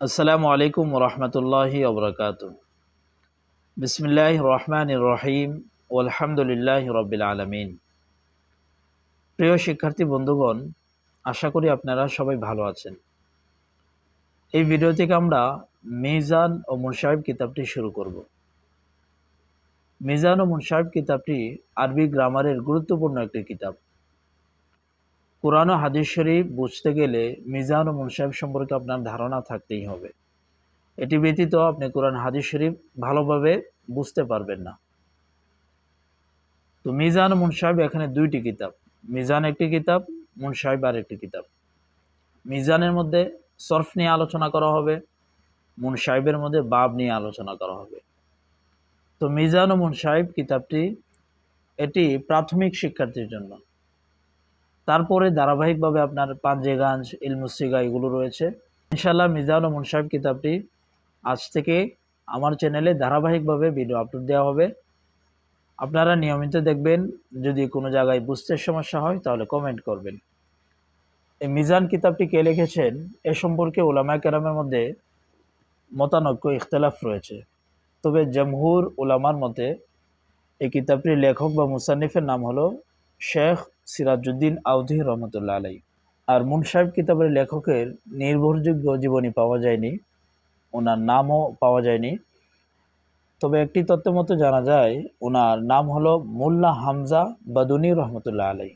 আসসালামু আলাইকুম রহমতুল্লাহি ওবরাকাত বিসমিল্লাহ রহমান রহিম আলহামদুলিল্লাহ রবিল আলমিন। প্রিয় শিক্ষার্থী বন্ধুগণ, আশা করি আপনারা সবাই ভালো আছেন। এই ভিডিও থেকে আমরা মিজান ও মুনসাহেব কিতাবটি শুরু করব। মিজান ও মুনসাহেব কিতাবটি আরবি গ্রামারের গুরুত্বপূর্ণ একটি কিতাব। কোরআন হাদিস শরীফ বুঝতে গেলে মিজান ও মুনসাহেব সম্পর্কে আপনার ধারণা থাকতেই হবে। এটি ব্যতীত আপনি কোরআন, হাদিস শরীফ ভালোভাবে বুঝতে পারবেন না। তো মিজান মুনসাহেব এখানে দুইটি কিতাব, মিজান একটি কিতাব মুনসাহেব আর একটি কিতাব। মিজানের মধ্যে সরফ নিয়ে আলোচনা করা হবে মুনসাহেবের মধ্যে বাব নিয়ে আলোচনা করা হবে। তো মিজান ও মুনসাহেব কিতাবটি এটি প্রাথমিক শিক্ষার্থীর জন্য। তারপরে ধারাবাহিকভাবে আপনার পাঞ্জেগাঞ্জ, ইলমুসিগা এগুলো রয়েছে। ইনশাল্লাহ মিজান ও মুনসাহেব কিতাবটি আজ থেকে আমার চ্যানেলে ধারাবাহিকভাবে ভিডিও আপলোড দেওয়া হবে। আপনারা নিয়মিত দেখবেন, যদি কোনো জায়গায় বুঝতে সমস্যা হয় তাহলে কমেন্ট করবেন। এই মিজান কিতাবটি কে লিখেছেন? এ সম্পর্কে ওলামা কেরামের মধ্যে মতানৈক্য, ইখতলাফ রয়েছে। তবে জমহুর ওলামার মতে এই কিতাবটির লেখক বা মুসান্নিফের নাম হলো শেখ সিরাজউদ্দিন আউধি রহমতুল্লাহ আলাই আর মুন সাহেব কিতাবের লেখকের নির্ভরযোগ্য জীবনী পাওয়া যায়নি, ওনার নামও পাওয়া যায়নি। তবে একটি তত্ত্ব মতো জানা যায়, ওনার নাম হলো মোল্লা হামজা বাদুনি রহমতুল্লাহ আলাই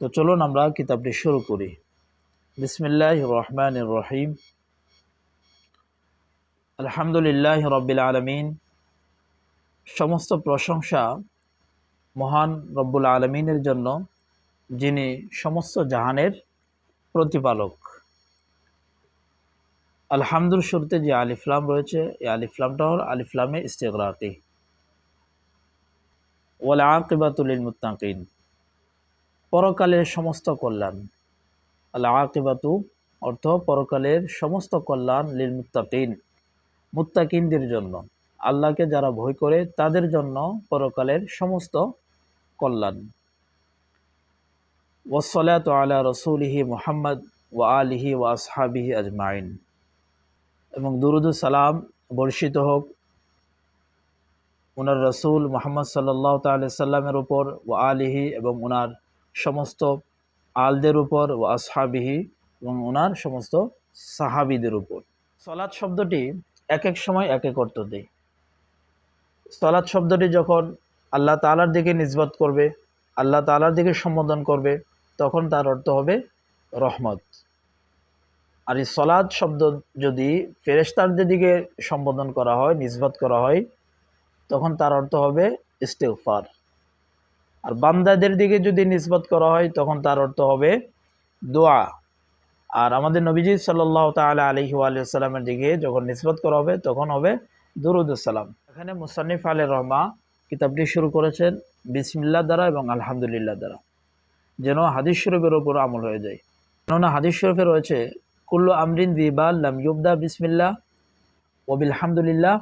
তো চলুন আমরা কিতাবটি শুরু করি। বিসমিল্লাহ রহমান রহিম। আলহামদুলিল্লাহ রবিল আলমিন। সমস্ত প্রশংসা মহান রব্বুল আলমিনের জন্য যিনি সমস্ত জাহানের প্রতিপালক। আলহামদুল শুরুতে যে আলিফলাম রয়েছে, এই আলিফলামটা হল আলিফলামে ইস্তেগরাকি। ওয়াল আকিবাতুল মুত্তাকিন। পরকালের সমস্ত কল্যাণ। আল আকিবাতু অর্থ পরকালের সমস্ত কল্যাণ লিল মুত্তাকিন। মুত্তাকিনদের জন্য। আল্লাহকে যারা ভয় করে, তাদের জন্য পরকালের সমস্ত কল্যাণ। ওসলাত আলা রসুলিহি মোহাম্মদ ও আলিহি ও আসহাবিহি আজমাইন। এবং দুরুদ সালাম বর্ষিত হোক ওনার রসুল মোহাম্মদ সাল্লাহ তাল সাল্লামের উপর ও আলিহি এবং ওনার সমস্ত আলদের উপর ও আসহাবিহি এবং ওনার সমস্ত সাহাবিদের উপর। সলাৎ শব্দটি এক এক সময় এক এক অর্থ দেয়। সলাৎ শব্দটি যখন আল্লাহ তালার দিকে নিজবত করবে, আল্লাহ তালার দিকে সম্বোধন করবে, তখন তার অর্থ হবে রহমত। আর এই সলাদ শব্দ যদি ফেরেস্তারদের দিকে সম্বোধন করা হয় নিজবত করা হয়, তখন তার অর্থ হবে ইস্তেফার আর বান্দাদের দিকে যদি নিজবত করা হয়, তখন তার অর্থ হবে দোয়া। আর আমাদের নবীজি সাল্লাহ তাল আলহি আলিয়াল্লামের দিকে যখন নিজবত করা হবে, তখন হবে দুরুদুসালাম এখানে মুসানিফ আলী রহমা কিতাবটি শুরু করেছেন বিসমিল্লা দ্বারা এবং আলহামদুলিল্লাহ দ্বারা। যেন হাদিস শরীফের ওপর আমল হয়ে যায়। কেননা হাদিস শরীফে রয়েছে, কুল্লু আমরিন দিবাল লাম ইউবদা বিসমিল্লা ওবিল হামদুলিল্লাহ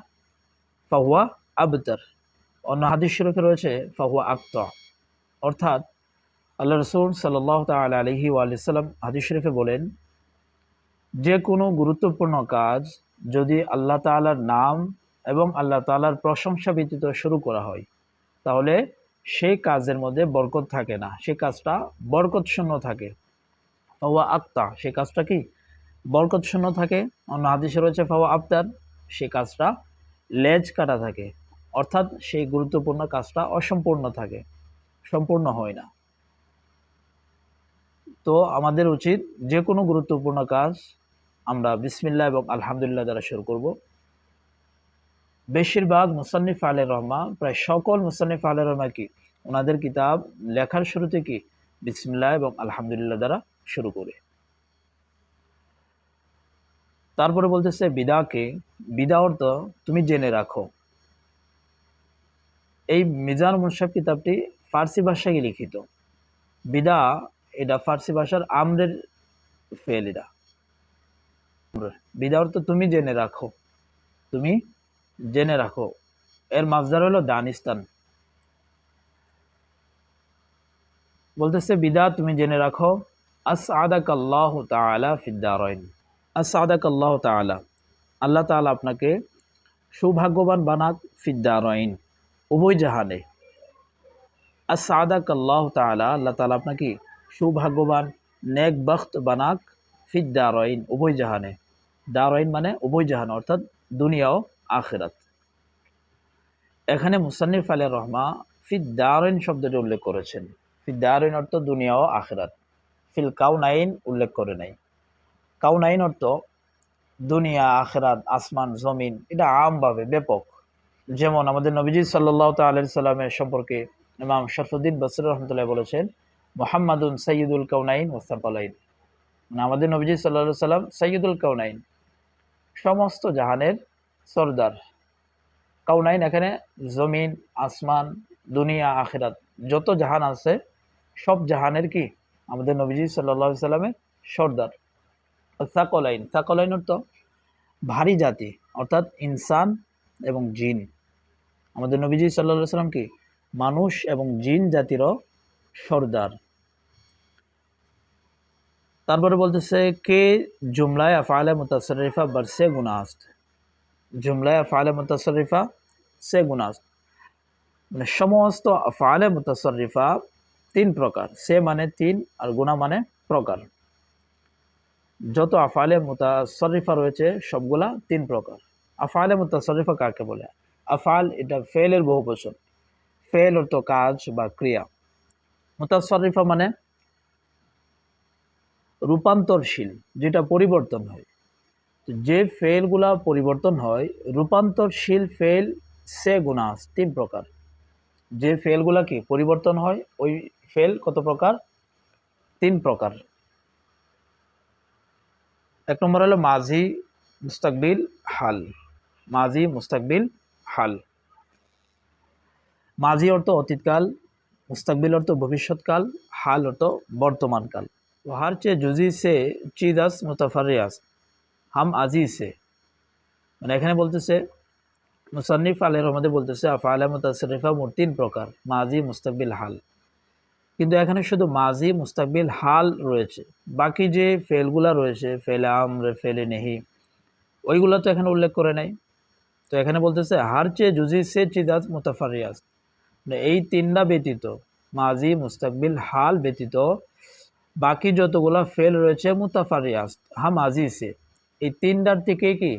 ফাহুয়া আবতার। অন্য হাদিস শরীফে রয়েছে, ফাহুয়া আক্ত। অর্থাৎ আল্লাহ রসুল সাল্লাহ তাল আলহি আলিয়াল্লাম হাদিস শরীফে বলেন, যে কোনো গুরুত্বপূর্ণ কাজ যদি আল্লাহ তালার নাম এবং আল্লাহ তালার প্রশংসা ব্যতীত শুরু করা হয়। তাহলে সেই কাজের মধ্যে বরকত থাকে না। সে কাজটা বরকত শূন্য থাকে। ফাওয়া আক্তা সে কাজটা কি? বরকত শূন্য থাকে। অন্য হাদিসে রয়েছে, ফাওয়া আফতার, সে কাজটা লেজ কাটা থাকে। অর্থাৎ সেই গুরুত্বপূর্ণ কাজটা অসম্পূর্ণ থাকে, সম্পূর্ণ হয় না। তো আমাদের উচিত যে কোনো গুরুত্বপূর্ণ কাজ আমরা বিসমিল্লা এবং আলহামদুলিল্লাহ দ্বারা শুরু করব। বেশিরভাগ মুসান্নিফ আলে রহমা, প্রায় সকল মুসান্নিফ আলে রহমা কি? ওনাদের কিতাব লেখার শুরুতে কি? বিসমিল্লা এবং আলহামদুলিল্লাহ দ্বারা শুরু করে। তারপরে বলতেছে, বিদাকে, বিদা অর্থ তুমি জেনে রাখো। এই মিজান মুসাফ কিতাবটি ফার্সি ভাষায় লিখিত। বিদা এটা ফার্সি ভাষার আমরের ফেল এটা। বিদা অর্থ তুমি জেনে রাখো। তুমি জেনে রাখো, এর মাজদার হলো দানিস্তান। বলতেছে, বিদা, তুমি জেনে রাখো আস আদাক আল্লাহ তালা ফিদ্দারইন আসাদাক আল্লাহ তালা আল্লাহ তালা আপনাকে সৌভাগ্যবান বানাক ফিদ্দারাইন উভয় জাহানে। আসাদাক আল্লাহ তালা আল্লাহ তালা আপনাকে সৌভাগ্যবান, নেক বখত বানাক ফিদ্দারাইন উভয় জাহানে। দারাইন মানে উভয় জাহান, অর্থাৎ দুনিয়া ও আখেরাত। এখানে মুসান্নিফ আলী রহমা ফিদ্দারাইন শব্দটি উল্লেখ করেছেন। ফিদ্দারাইন অর্থ দুনিয়া ও আখেরাত। ফিল কাউনাইন উল্লেখ করে নাই। কাউনাইন অর্থ দুনিয়া, আখেরাত, আসমান, জমিন, এটা আমভাবে ব্যাপক। যেমন আমাদের নবীজি সাল্লাহ সাল্লামের সম্পর্কে ইমাম শরফুদ্দিন বসর রহমতুল্লাহ বলেছেন, মোহাম্মদুন সৈয়দুল কাউনাইন ওস্তাফালাইন মানে আমাদের নবীজি সাল্লা সাল্লাম সৈয়দুল কাউনাইন। সমস্ত জাহানের সর্দার। কাউনাইন এখানে জমিন, আসমান, দুনিয়া, আখেরাত, যত জাহান আছে, সব জাহানের কি? আমাদের নবীজি সাল্লা সাল্লামের সর্দার। সাকলাইন সাকলাইন অর্থ ভারী জাতি, অর্থাৎ ইনসান এবং জিন। আমাদের নবীজি সাল্লা সাল্লাম কি? মানুষ এবং জিন জাতিরও সর্দার। তারপরে বলতেছে, কে জুমলায় আফালে মুতাসরিফা বরসে গুনাস্ত জুমলায় আফালে মুতাসরিফা, সে গুনাস্ত মানে সমস্ত আফালে মুতাসরিফা তিন প্রকার। সে মানে তিন আর গুণা মানে প্রকার। যত আফালে মুতাসরিফা রয়েছে, সবগুলা তিন প্রকার। আফালে মুতাসরিফা কাকে বলে? আফাল এটা ফেলের বহু বচন। ফেল অর্থ কাজ বা ক্রিয়া। মুতাসরিফা মানে রূপান্তরশীল, যেটা পরিবর্তন হয়। যে ফেলগুলা পরিবর্তন হয়, রূপান্তরশীল ফেল সে গুণাস তিন প্রকার। যে ফেলগুলা কি পরিবর্তন হয়, ওই ফেল কত প্রকার? তিন প্রকার। এক নম্বর হলো মাঝি মুস্তাকবিল হাল। মাঝি মুস্তাকবিল হাল। মাঝি অর্থ অতীতকাল, মুস্তাকবিল অর্থ ভবিষ্যৎকাল, হাল অর্থ বর্তমানকাল। হার চে জুজি সে চিদাস মুতাফারিয়াস। হাম আজি সে মানে এখানে বলতেছে, মুসান্নিফ আলের রহমদে বলতেছে আফালে মুতাসরিফা, মোট তিন প্রকার মাজি মুস্তাকবিল, হাল। কিন্তু এখানে শুধু মাজি মুস্তাকবিল, হাল রয়েছে। বাকি যে ফেলগুলা রয়েছে, ফেলে আমরে, ফেলে নেহি, ওইগুলো তো এখানে উল্লেখ করে নাই। তো এখানে বলতেছে, হার চেয়ে জুজি সে চিদাজ মুতাফারিয়াস মানে এই তিনটা ব্যতীত মাজি মুস্তাকবিল, হাল ব্যতীত, বাকি যতগুলো ফেল রয়েছে মুতাফারিয়াস হা মাজি সে এই তিনটার থেকে কি?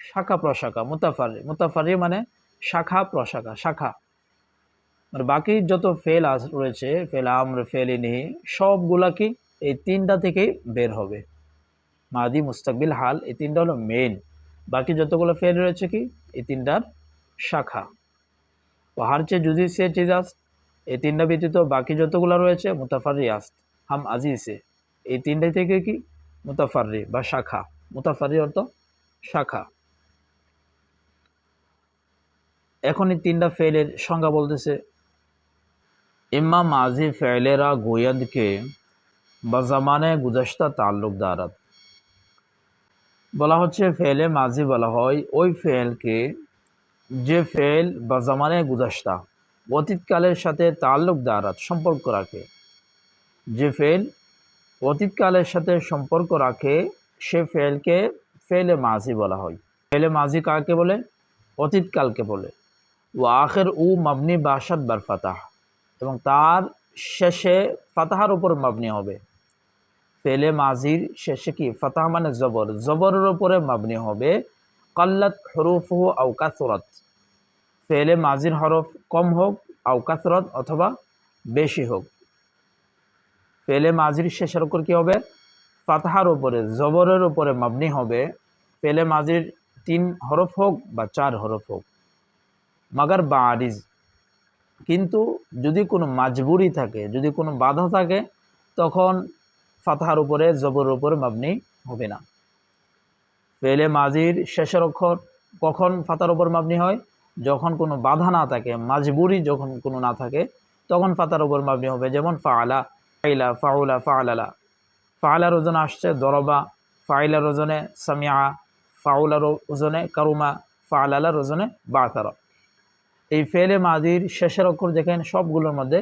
শাখা প্রশাখা, মুতাফারি। মুতাফারি মানে শাখা প্রশাখা, শাখা। মানে বাকি যত ফেল আস রয়েছে, ফেল আমর, ফেল ইনিহি, সবগুলা কি এই তিনটা থেকেই বের হবে। মাদি, মুস্তাকবিল, হাল, এই তিনটা হলো মেন বাকি যতগুলো ফেল রয়েছে কি? এই তিনটার শাখা। পাহাড় চেয়ে জুদি সে চিজাস এই তিনটা ব্যতীত বাকি যতগুলো রয়েছে, মুতাফারি আস্ত হাম আজিসে এই তিনটাই থেকে কি? মুতাফারি বা শাখা। মুতাফারি অর্থ শাখা। এখন এই তিনটা ফেলের সংজ্ঞা বলতেছে ইম্মা মাজি ফেলেরা গোয়দ के বজামানে গুজস্তা তাল্লুক দারাত। বলা হচ্ছে ফেলে মাজি বলা হয়, ওই ফেলকে যে ফেল বজামানে গুজস্তা অতীতকালের সাথে তাল্লুক দারাত, সম্পর্ক রাখে। যে ফেল অতীতকালের সাথে সম্পর্ক রাখে সে ফেলকে, ফেলে মাঝি বলা হয়। ফেলে মাঝি কাকে বলে? অতীতকালকে বলে। ও আখের উ মাবনি বাসাদ বার ফাতাহ। এবং তার শেষে ফাতাহার উপর মাবনি হবে। ফেলে মাঝির শেষে কি? ফাতাহ মানে জবর। জবরের উপরে মাবনি হবে। কাল্লাত হরুফ হু আউকাসরত ফেলে মাঝির হরফ কম হোক আউকাসরত অথবা বেশি হোক। ফেলে মাঝির শেষের উপর কী হবে? ফাতাহার উপরে, জবরের উপরে মাবনি হবে। ফেলে মাজির তিন হরফ হোক বা চার হরফ হোক। মাগার বারিজ। কিন্তু যদি কোনো মাজবুরি থাকে, যদি কোনো বাধা থাকে, তখন ফাতাহার উপরে, জবরের উপরে মাবনি হবে না। ফেলে মাজির শেষের অক্ষর কখন ফাতার উপর মাবনি হয়? যখন কোনো বাধা না থাকে, মাজবুরি যখন কোনো না থাকে, তখন ফাতার উপর মাবনি হবে। যেমন ফাআলা, ফাইলা, ফাউলা, ফাআলালা। ফাআলার ওজনে আসছে, দরবা ফাইলার ওজনে, সামিয়া ফাউলার ওজনে, কারুমা ফাআলালার ওজনে, বাতারা। এই ফেলে মাদির শেষের অক্ষর দেখেন, সবগুলোর মধ্যে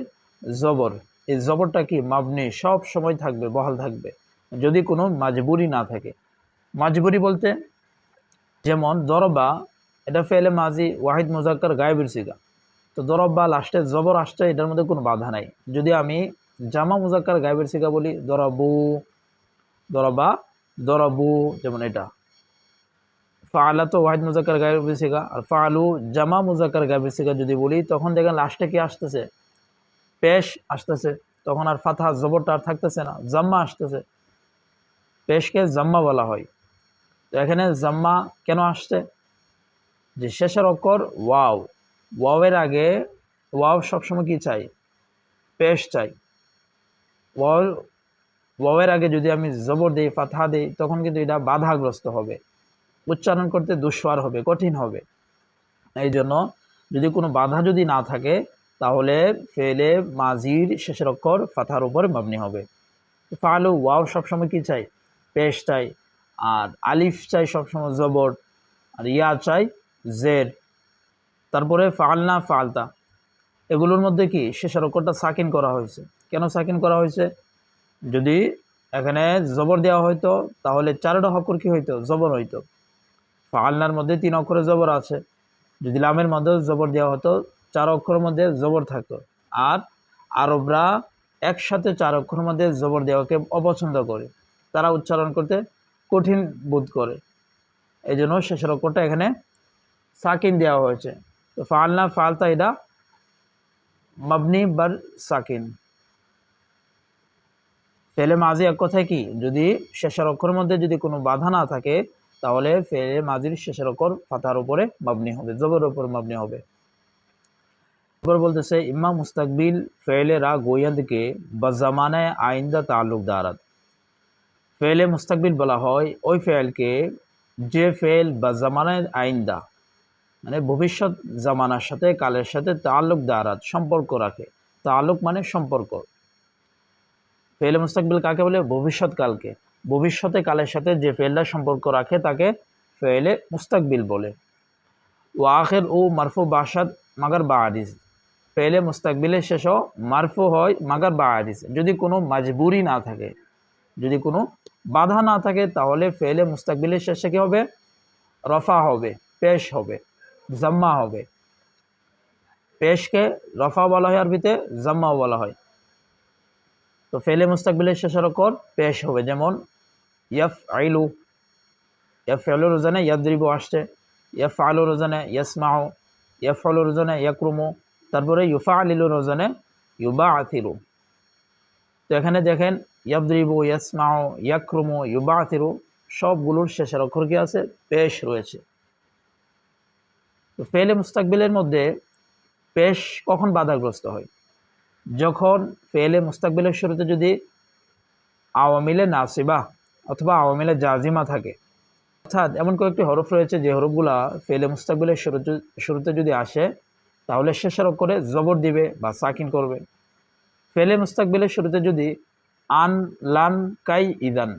জবর। এই জবরটা কি? মাবনি, সব সময় থাকবে, বহাল থাকবে, যদি কোনো মাজবুরি না থাকে। মাজবুরি বলতে যেমন দরবা, এটা ফেলে মাজি ওয়াহিদ মুজাক্কার গায়েবের সিগা। তো দরব্বা লাস্টে জবর আসছে, এটার মধ্যে কোনো বাধা নাই। যদি আমি জামা মুজাক্কার গায়েবের সিগা বলি, দরাবু দরবা, দরাবু যেমন এটা। ফাআলা তো ওয়াহিদ মুজাক্কার গায়েবের সিগা, আর ফাআলু জামা মুজাক্কার গায়েবের সিগা যদি বলি, তখন দেখেন লাস্টে কি আসতেছে? পেশ আসতেছে, তখন আর ফাথা জবরটা আর থাকতেছে না, জাম্মা আসতেছে। পেশকে জাম্মা বলা হয়। তো এখানে জাম্মা কেন আসছে? যে শেষের অক্ষর ওয়াও। ওয়াওয়ের আগে ওয়াও সবসময় কি চাই? পেশ চাই। ওয়াও ওয়াওয়ের আগে যদি আমি জবর দিই ফাথা দিই, তখন কিন্তু এটা বাধাগ্রস্ত হবে। উচ্চারণ করতে দুষ্বার হবে, কঠিন হবে। এই জন্য যদি কোনো বাধা যদি না থাকে, তাহলে ফেলে, মাজির, শেষের অক্ষর ফাথার উপর মাবনি হবে। ফালু, ওয়াও সবসময় কী চাই? পেশ চাই। আর আলিফ চাই সবসময় জবর। আর ইয়া চাই জের। তারপরে ফালনা, ফালতা। এগুলোর মধ্যে কি? শেষের অক্ষরটা সাকিন করা হয়েছে। কেন সাকিন করা হয়েছে? যদি এখানে জবর দেওয়া হয়তো, তাহলে চারটা অক্ষর কি হইতো? জবর হইতো। ফালনার মধ্যে তিন অক্ষরে জবর আছে। যদি লামের মধ্যে জবর দেওয়া হতো, চার অক্ষরের মধ্যে জবর থাকতো। আর আরবরা একসাথে চার অক্ষরের মধ্যে জবর দেওয়াকে অপছন্দ করে। তারা উচ্চারণ করতে কঠিন বোধ করে। এই জন্য শেষের অক্ষরটা এখানে সাকিন দেওয়া হয়েছে। তো ফালনা ফালতা এটা মাবনি বার সাকিন। ফেলে মাঝি এক কথায় কি? যদি শেষের অক্ষরের মধ্যে যদি কোনো বাধা না থাকে, তাহলে ফেলে মাঝির শেষের অক্ষর ফাতার উপরে মাবনি হবে জবর উপর মাবনি হবে। এবার বলতেছে, ইম্মা মুস্তাকবিল ফেলে রা গোয়ন্দকে বাজামানায় আইন্দা তাল্লুক দারাত। ফেলে মুস্তাকবিল বলা হয়, ওই ফেলকে যে ফেল বা জামানায় আইন্দা মানে ভবিষ্যৎ জামানার সাথে, কালের সাথে তাল্লুক দারাত, সম্পর্ক রাখে। তাল্লুক মানে সম্পর্ক। ফেলে মুস্তাকবিল কাকে বলে? ভবিষ্যৎকালকে ভবিষ্যতে কালের সাথে যে ফেলটা সম্পর্ক রাখে, তাকে ফেলে মুস্তাকবিল বলে। ও আখের ও মারফু বাসাদ মাগার বা আদিস ফেলে মুস্তাকবিলের শেষও মারফু হয় মাগার বা আদিস যদি কোনো মাজবুরি না থাকে, যদি কোনো বাধা না থাকে, তাহলে ফেলে মুস্তাকবিলের শেষে কী হবে? রফা হবে, পেশ হবে, জাম্মা হবে। পেশকে রফা বলা হয় আরবিতে, জাম্মাও বলা হয়। তো ফেলে মুস্তাকবিলের শেষের ওপর পেশ হবে, যেমন ইয়াফ আইলু ইয়াফ আলু রোজানে ইয়াদ্রিবু আসছে ইয়াফ আলু রোজানে ইয়াসমাও ইয়াফ আলু রোজানে ইয়াকরুমু, তারপরে ইউফা আলিলু রোজানে ইউবা আথিরু তো এখানে দেখেন ইয়াবদ্রিবু ইয়াসমাও ইয়াকরুমু ইউবা আথিরু সবগুলোর শেষের অক্ষর কি আছে? পেশ রয়েছে। তো ফেলে মুস্তাকবিলের মধ্যে পেশ কখন বাধাগ্রস্ত হয়? যখন ফেলে মুস্তাকবিলের শুরুতে যদি আওয়ামিলে নাসিবা অথবা আওয়ামিলে জাজিমা থাকে, অর্থাৎ এমন কয়েকটি হরফ রয়েছে যে হরফগুলা ফেলে মুস্তাকবিলের শুরুতে যদি আসে, তাহলে শেষের অক্ষরে জবর দিবে বা সাকিন করবে। ফেলে মুস্তাকবিলের শুরুতে যদি আন লান কাই ইদান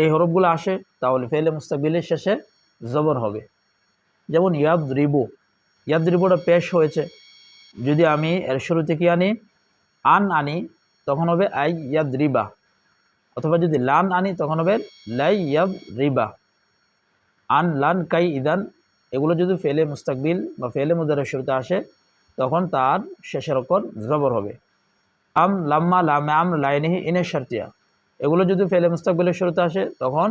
এই হরফগুলো আসে, তাহলে ফেলে মুস্তাকবিলের শেষে জবর হবে। যেমন ইয়াদ রিবু ইয়াদ রিবুটা পেশ হয়েছে। যদি আমি এর শুরুতে কি আনি, আন আনি, তখন হবে আই ইয়াদ রিবা অথবা যদি লান আনি, তখন হবে লাই ইয়াদ রিবা আন, লান, কাই, ইদান, এগুলো যদি ফেলে মুস্তাকবিল বা ফেলে মুদারের শুরুতে আসে, তখন তার শেষের ওপর জবর হবে। আম, লাম্মা, লামে, আম, লাইনিহি, ইনে শার্তিয়া। এগুলো যদি ফেলে মুস্তাকবিলের শুরুতে আসে, তখন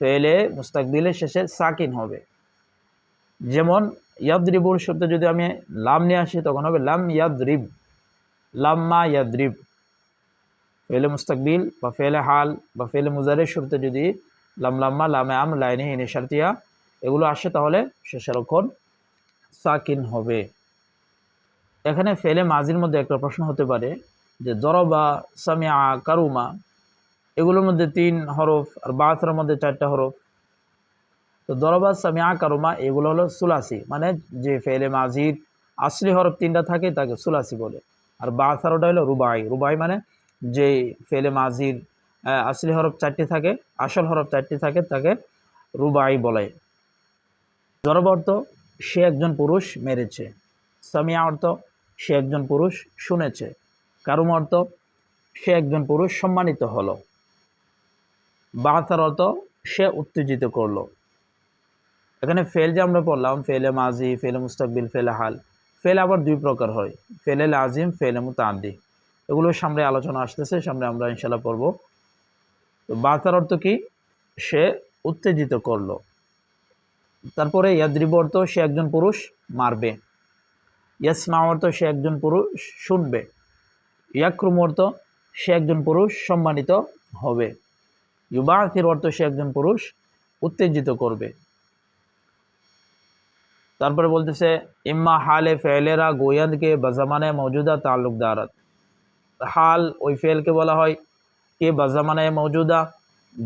ফেলে মুস্তাকবিলের শেষে সাকিন হবে। যেমন ইয়াদ্রিবুর শুরুতে যদি আমি লাম নিয়ে আসি, তখন হবে লাম ইয়াদ্রিব। লাম্মা ইয়াদ্রিব। ফেলে মুস্তাকবিল বা ফেলে হাল বা ফেলে মুজারের শুরুতে যদি লাম লাম্মা লামে আম, লাইনে ইনে শার্তিয়া এগুলো আসে, তাহলে শেষের অক্ষর সাকিন হবে। এখানে ফেলে মাজির মধ্যে একটা প্রশ্ন হতে পারে যে, দরবা সামিয়া কারুমা, এগুলোর মধ্যে তিন হরফ আর বাথের মধ্যে চারটা হরফ। তো দরবা সামিয়া কারুমা, এগুলো হলো সুলাসি। মানে যে ফেলে মাজির আসলি হরফ তিনটা থাকে, তাকে সুলাসি বলে। আর বাথারোটা হলো রুবাই। রুবাই মানে যে ফেলে মাজির আসলি হরফ চারটি থাকে, আসল হরফ চারটি থাকে, তাকে রুবাই বলে। দরব অর্থ, সে একজন পুরুষ মেরেছে। সামিয়া অর্থ, সে একজন পুরুষ শুনেছে। কারুম অর্থ, সে একজন পুরুষ সম্মানিত হলো। বাহাতার অর্থ, সে উত্তেজিত করল। এখানে ফেল যে আমরা পড়লাম, ফেলে মাজি, ফেলে মুস্তাকবিল, ফেলে হাল, ফেল আবার দুই প্রকার হয়। ফেলে লাজিম, ফেলে মুতাদ্দি এগুলো সামনে আলোচনা আসতেছে, সামনে আমরা ইনশাল্লাহ পড়ব। তো বাতার অর্থ কি? সে উত্তেজিত করল। তারপরে ইয়াদ্রিব অর্থ, সে একজন পুরুষ মারবে। ইয়াসমা অর্থ, সে একজন পুরুষ শুনবে। ইয়াক্রুম অর্থ, সে একজন পুরুষ সম্মানিত হবে। ইউবাথির অর্থ, সে একজন পুরুষ উত্তেজিত করবে। তারপরে বলতেছে, ইম্মা হালে ফেলেরা গোয়াদকে বাজামানে মৌজুদা তাল্লুকদারত হাল ওই ফেলকে বলা হয়, কে বাজামানে মৌজুদা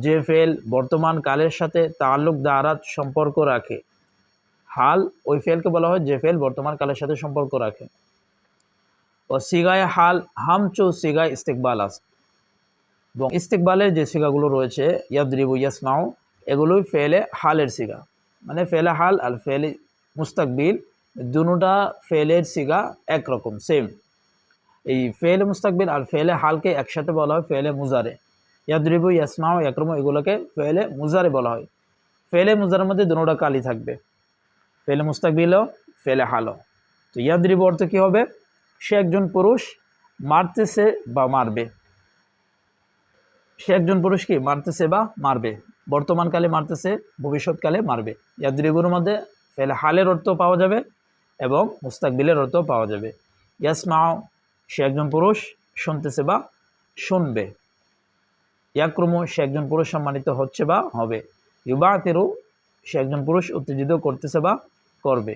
যে ফেল বর্তমান কালের সাথে তাল্লুক দারাত সম্পর্ক রাখে। হাল ওই ফেলকে বলা হয়, যে ফেল বর্তমান কালের সাথে সম্পর্ক রাখে। ও সিগায় হাল, হামচু সিগায় ইস্তেকবাল আস এবং ইস্তেকবালের যে সিগাগুলো রয়েছে, ইয়াদ্রিবু ইয়াসমাও এগুলোই ফেলে হালের সিগা। মানে ফেলে হাল আর ফেলে মুস্তাকবিল দুটা ফেলের সিগা একরকম সেম এই ফেলে মুস্তাকবিল আর ফেলে হালকে একসাথে বলা হয় ফেলে মুজারে। ইয়াদ্রিবু ইয়াসমাও একরম এগুলোকে ফেলে মুজারে বলা হয়। ফেলে মুজারের মধ্যে দুটা কালি থাকবে। ফেলে মুস্তাকবিলও, ফেলে হালও। তো ইয়াদ্রিবু অর্থ কী হবে? সে একজন পুরুষ মারতেছে বা মারবে। সে একজন পুরুষ কি? মারতেছে বা মারবে। বর্তমানকালে মারতেছে, ভবিষ্যৎকালে মারবে। ইয়াদ্রিবুর মধ্যে ফেলে হালের অর্থ পাওয়া যাবে এবং মুস্তাকবিলের অর্থ পাওয়া যাবে। ইয়াস ইয়াসমাও সে একজন পুরুষ, শুনতেছে বা শুনবে। ইয়াক্রমু, সে একজন পুরুষ সম্মানিত হচ্ছে বা হবে। ইউবাতেরু, সে একজন পুরুষ উত্তেজিত করতেছে বা করবে।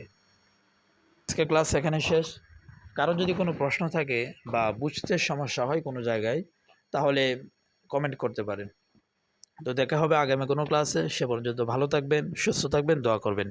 আজকে ক্লাস এখানে শেষ। কারও যদি কোনো প্রশ্ন থাকে বা বুঝতে সমস্যা হয় কোনো জায়গায়, তাহলে কমেন্ট করতে পারেন। তো দেখা হবে আগামী কোনো ক্লাসে। সে পর্যন্ত ভালো থাকবেন, সুস্থ থাকবেন, দোয়া করবেন।